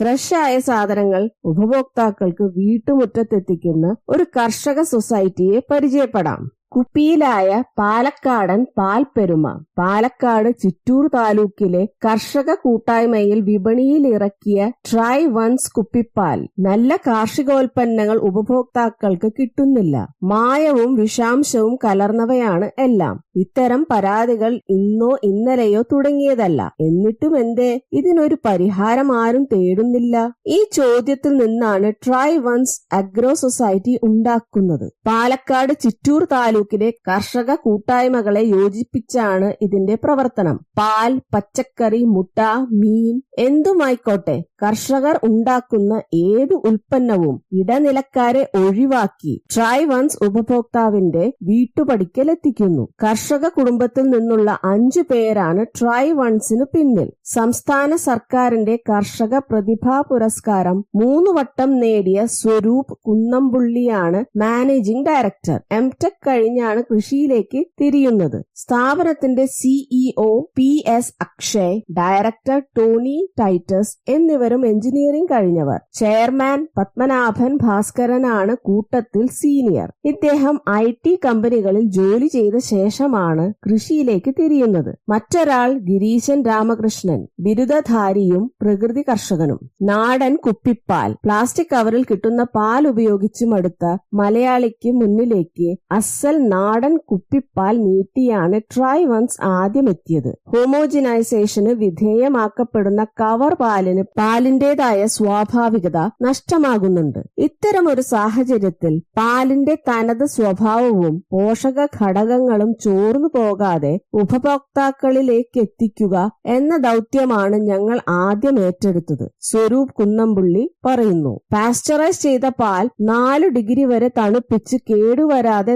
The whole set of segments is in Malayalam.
ഫ്രഷ് ആയ സാധനങ്ങൾ ഉപഭോക്താക്കൾക്ക് വീട്ടുമുറ്റത്തെത്തിക്കുന്ന ഒരു കർഷക സൊസൈറ്റിയെ പരിചയപ്പെടാം. കുപ്പിയിലായ പാലക്കാടൻ പാൽപെരുമ പാലക്കാട് ചിറ്റൂർ താലൂക്കിലെ കർഷക കൂട്ടായ്മയിൽ വിപണിയിൽ ഇറക്കിയ ട്രൈ വൺസ് കുപ്പിപ്പാൽ നല്ല കാർഷികോൽപ്പന്നങ്ങൾ ഉപഭോക്താക്കൾക്ക് കിട്ടുന്നില്ല. മായവും വിഷാംശവും കലർന്നവയാണ് എല്ലാം. ഇത്തരം പരാതികൾ ഇന്നോ ഇന്നലെയോ തുടങ്ങിയതല്ല. എന്നിട്ടും എന്തേ? ഇതിനൊരു പരിഹാരം ആരും തേടുന്നില്ല. ഈ ചോദ്യത്തിൽ നിന്നാണ് ട്രൈ വൺസ് അഗ്രോ സൊസൈറ്റി ഉണ്ടാക്കുന്നത്. പാലക്കാട് ചിറ്റൂർ താലൂക്കിലെ കർഷക കൂട്ടായ്മകളെ യോജിപ്പിച്ചാണ് ഇതിന്റെ പ്രവർത്തനം. പാൽ പച്ചക്കറി മുട്ട മീൻ എന്തുമായിക്കോട്ടെ കർഷകർ ഉണ്ടാക്കുന്ന ഏത് ഉൽപ്പന്നവും ഇടനിലക്കാരെ ഒഴിവാക്കി ട്രൈ വൺസ് ഉപഭോക്താവിന്റെ വീട്ടുപടിക്കലെത്തിക്കുന്നു. കർഷക കുടുംബത്തിൽ നിന്നുള്ള അഞ്ചു പേരാണ് ട്രൈ വൺസിന് പിന്നിൽ. സംസ്ഥാന സർക്കാരിന്റെ കർഷക പ്രതിഭാ പുരസ്കാരം മൂന്ന് വട്ടം നേടിയ സ്വരൂപ് കുന്നംപുള്ളിയാണ് മാനേജിംഗ് ഡയറക്ടർ. എം ടെക് കഴിഞ്ഞാണ് കൃഷിയിലേക്ക് തിരിയുന്നത്. സ്ഥാപനത്തിന്റെ CEO P S Akshay director Tony Titus എന്നിവരും എഞ്ചിനീയറിംഗ് കഴിഞ്ഞവർ. ചെയർമാൻ പത്മനാഭൻ ഭാസ്കരനാണ് കൂട്ടത്തിൽ സീനിയർ. ഇദ്ദേഹം ഐ ടി കമ്പനികളിൽ ജോലി ചെയ്ത ശേഷമാണ് കൃഷിയിലേക്ക് തിരിയുന്നത്. മറ്റൊരാൾ ഗിരീശൻ രാമകൃഷ്ണൻ ബിരുദധാരിയും പ്രകൃതി കർഷകനും. നാടൻ കുപ്പിപ്പാൽ പ്ലാസ്റ്റിക് കവറിൽ കിട്ടുന്ന പാൽ ഉപയോഗിച്ച് മടുത്ത മലയാളിക്ക് മുന്നിലേക്ക് അസൽ നാടൻ കുപ്പിപ്പാൽ നീട്ടിയാണ് ട്രൈ വൺസ് ആദ്യം എത്തിയത് ഹോമോജിനൈസേഷന് വിധേയമാക്കപ്പെടുന്ന കവർ പാലിന് പാലിന്റേതായ സ്വാഭാവികത നഷ്ടമാകുന്നുണ്ട്. ഇത്തരമൊരു സാഹചര്യത്തിൽ പാലിന്റെ തനത് സ്വഭാവവും പോഷക ഘടകങ്ങളും ചോർന്നു പോകാതെ ഉപഭോക്താക്കളിലേക്ക് എത്തിക്കുക എന്ന ദൗത്യമാണ് ഞങ്ങൾ ആദ്യം ഏറ്റെടുത്തത് സ്വരൂപ് കുന്നംപുള്ളി പറയുന്നു. പാസ്ചറൈസ് ചെയ്ത പാൽ നാല് ഡിഗ്രി വരെ തണുപ്പിച്ച് കേടുവരാതെ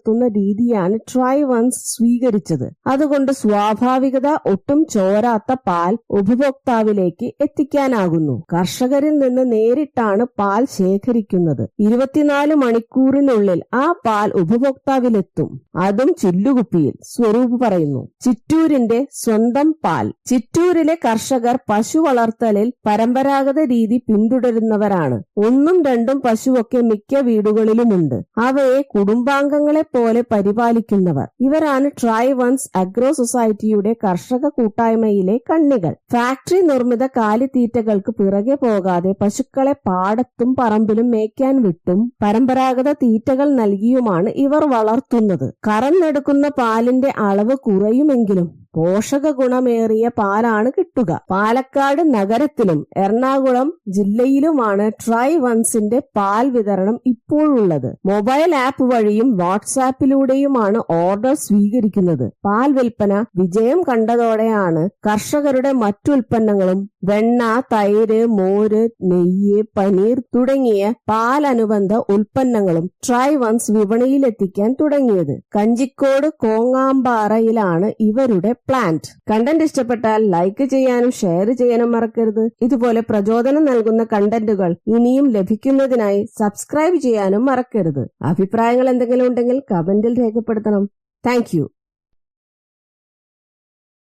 നിലനിർത്തുന്ന രീതിയാണ് ട്രൈ വൺസ് സ്വീകരിച്ചത്. അതുകൊണ്ട് സ്വാഭാവികത ഒട്ടും ചോരാത്ത പാൽ ഉപഭോക്താവിലേക്ക് എത്തിക്കാനാകുന്നു. കർഷകരിൽ നിന്ന് നേരിട്ടാണ് പാൽ ശേഖരിക്കുന്നത്. ഇരുപത്തിനാല് മണിക്കൂറിനുള്ളിൽ ആ പാൽ ഉപഭോക്താവിലെത്തും. അതും ചില്ലുകുപ്പിയിൽ സ്വരൂപ് പറയുന്നു. ചിറ്റൂരിന്റെ സ്വന്തം പാൽ. ചിറ്റൂരിലെ കർഷകർ പശു വളർത്തലിൽ പരമ്പരാഗത രീതി പിന്തുടരുന്നവരാണ്. ഒന്നും രണ്ടും പശുവൊക്കെ മിക്ക വീടുകളിലുമുണ്ട്. അവയെ കുടുംബാംഗങ്ങളെ പോലെ പരിപാലിക്കുന്നവർ. ഇവരാണ് ട്രൈ വൺസ് അഗ്രോ സൊസൈറ്റിയുടെ കർഷക കൂട്ടായ്മയിലെ കണ്ണികൾ. ഫാക്ടറി നിർമ്മിത കാലിത്തീറ്റകൾക്ക് പിറകെ പോകാതെ പശുക്കളെ പാടത്തും പറമ്പിലും മേയ്ക്കാൻ വിട്ടും പരമ്പരാഗത തീറ്റകൾ നൽകിയുമാണ് ഇവർ വളർത്തുന്നത്. കറന്നെടുക്കുന്ന പാലിന്റെ അളവ് കുറയുമെങ്കിലും പോഷക ഗുണമേറിയ പാലാണ് കിട്ടുക. പാലക്കാട് നഗരത്തിലും എറണാകുളം ജില്ലയിലുമാണ് ട്രൈ വൺസിന്റെ പാൽ വിതരണം ഇപ്പോഴുള്ളത്. മൊബൈൽ ആപ്പ് വഴിയും വാട്സാപ്പിലൂടെയുമാണ് ഓർഡർ സ്വീകരിക്കുന്നത്. പാൽ വിൽപ്പന വിജയം കണ്ടതോടെയാണ് കർഷകരുടെ മറ്റുൽപ്പന്നങ്ങളും വെണ്ണ തൈര് മോര് നെയ്യ് പനീർ തുടങ്ങിയ പാലനുബന്ധ ഉൽപ്പന്നങ്ങളും ട്രൈ വൺസ് വിപണിയിലെത്തിക്കാൻ തുടങ്ങിയത്. കഞ്ചിക്കോട് കോങ്ങാമ്പാറയിലാണ് ഇവരുടെ പ്ലാന്റ് കണ്ടന്റ് ഇഷ്ടപ്പെട്ടാൽ ലൈക്ക് ചെയ്യാനും ഷെയർ ചെയ്യാനും മറക്കരുത്. ഇതുപോലെ പ്രചോദനം നൽകുന്ന കണ്ടന്റുകൾ ഇനിയും ലഭിക്കുന്നതിനായി സബ്സ്ക്രൈബ് ചെയ്യാനും മറക്കരുത്. അഭിപ്രായങ്ങൾ എന്തെങ്കിലും ഉണ്ടെങ്കിൽ കമന്റിൽ രേഖപ്പെടുത്തണം. താങ്ക്